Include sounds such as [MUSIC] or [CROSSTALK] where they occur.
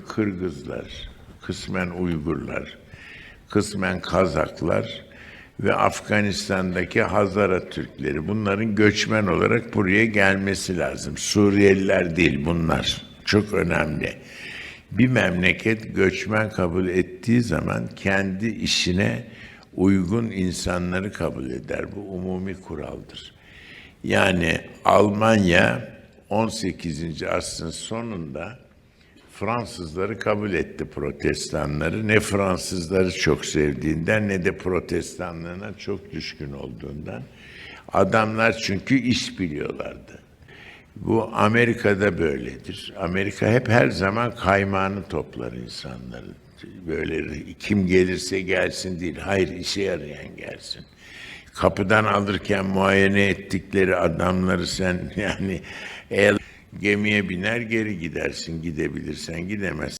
Kırgızlar, kısmen Uygurlar, kısmen Kazaklar ve Afganistan'daki Hazara Türkleri. Bunların göçmen olarak buraya gelmesi lazım. Suriyeliler değil bunlar. Çok önemli. Bir memleket göçmen kabul ettiği zaman kendi işine uygun insanları kabul eder. Bu umumi kuraldır. Yani Almanya 18. asrın sonunda Fransızları kabul etti protestanları. Ne Fransızları çok sevdiğinden ne de protestanlığına çok düşkün olduğundan. Adamlar çünkü iş biliyorlardı. Bu Amerika'da böyledir. Amerika hep her zaman kaymağını toplar insanları. Böyle kim gelirse gelsin değil. Hayır işe yarayan gelsin. Kapıdan alırken muayene ettikleri adamları sen [LAUGHS] yani eğer gemiye biner geri gidersin gidebilirsen gidemez.